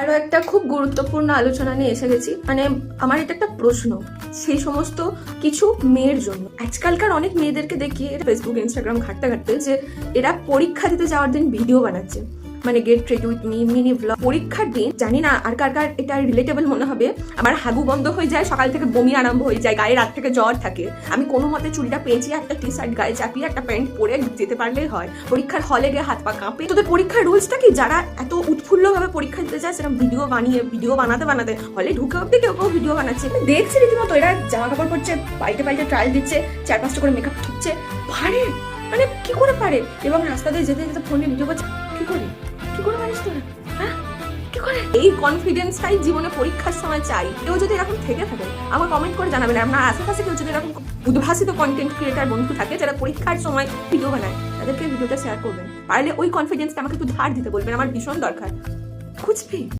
আরও একটা খুব গুরুত্বপূর্ণ আলোচনা নিয়ে এসে গেছি। মানে আমার এটা একটা প্রশ্ন, সেই সমস্ত কিছু মেয়ের জন্য। আজকালকার অনেক মেয়েদেরকে দেখি ফেসবুক ইনস্টাগ্রাম ঘাটতে ঘাটতে যে এরা পরীক্ষা দিতে যাওয়ার দিন ভিডিও বানাচ্ছে। মানে get ready with me mini vlog পরীক্ষার দিন, জানি না আর কার কার এটা রিলেটেবল মনে হবে, আমার হাগু বন্ধ হয়ে যায়, সকাল থেকে বমি আরম্ভ হয়ে যায়, গায়ে রাত থেকে জ্বর থাকে। আমি কোনো মতে চুলটা পেঁচিয়ে একটা টি শার্ট গায়ে চাপিয়ে একটা প্যান্ট পরে যেতে পারলেই হয়। পরীক্ষার হলে গিয়ে হাত পা কাঁপে। তোদের পরীক্ষার রুলসটা কি? যারা এত উৎফুল্লভাবে পরীক্ষা দিতে যায় সেরকম ভিডিও বানিয়ে ভিডিও বানাতে বানাতে। হলে ঢুকে অব্দি কেউ কেউ ভিডিও বানাচ্ছে। দেখছি রীতিমতো এরা জামা কাপড় পরছে, পাল্টে পাল্টে ট্রায়াল দিচ্ছে, চার পাঁচটা করে মেকআপ ঠুকছে পারে? মানে কি করে পারে? এবং রাস্তা দিয়ে যেতে যেতে ফোনে ভিডিও করছে কি করে? কি করে পারিস তোরা হ্যাঁ? কি করে? এই কনফিডেন্সটাই জীবনে পরীক্ষার সময় চাই। কেউ যদি এরকম থেকে থাকে আমার কমেন্ট করে জানাবেন আপনার আশেপাশে কেউ যদি এরকম উদ্ভাসিত কন্টেন্ট ক্রিয়েটার বন্ধু থাকে, যারা পরীক্ষার সময় ভিডিও বানায়, তাদেরকে ভিডিওটা শেয়ার করবেন। পারলে ওই কনফিডেন্সটা আমাকে একটু ধার দিতে বলবেন। আমার ভীষণ দরকার। খুঁজবি?